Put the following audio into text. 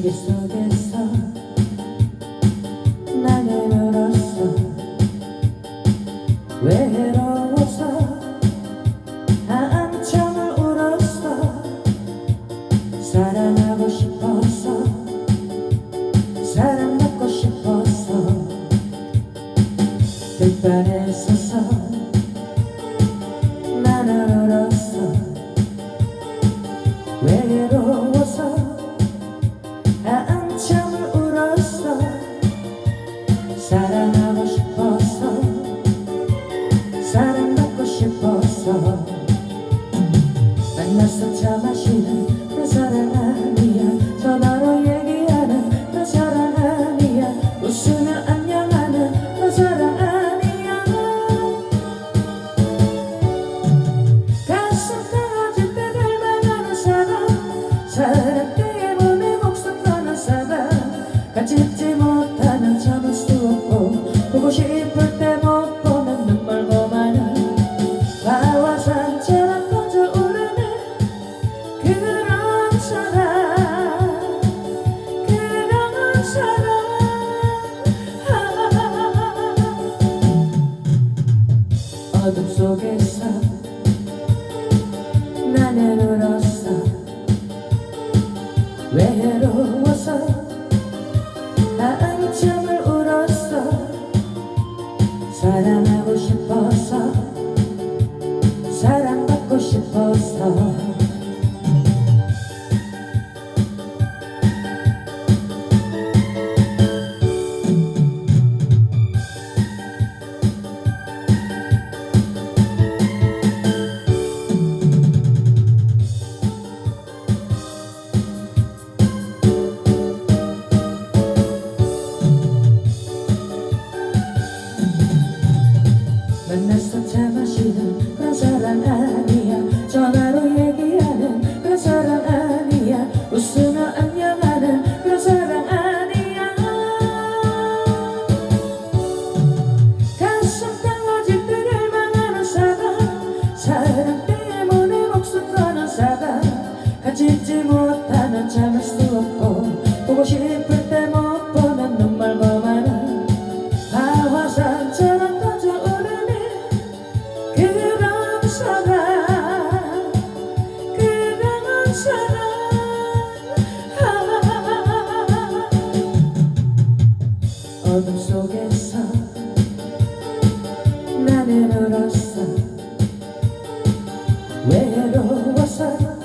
공기 속에서 나를 울었어. 외로워서 한참을 울었어? 사랑하고 싶어서 사랑받고 싶어서 끝발에 서서 나는 울었어. 외로워 사랑하고 싶어서 사랑받고 싶어서. 만나서 차 마시는 그 사랑 아니야. 전화로 얘기하는 그 사랑 아니야. 웃으며 안녕하는 그 사랑 아니야. 가슴 떨어질 때 닮아가는 사랑 사랑 때문에 목숨 가는 사랑 같이 어둠 속에서 나는 울었어. 외로워서 한참을 울었어. 사랑하 참을 수 없고 보고 싶을 때 못 보면 눈물 고마는 바화산처럼 터져오르는 그런 사랑 그런 사랑. 어둠 속에서 나는 울었어. 외로워서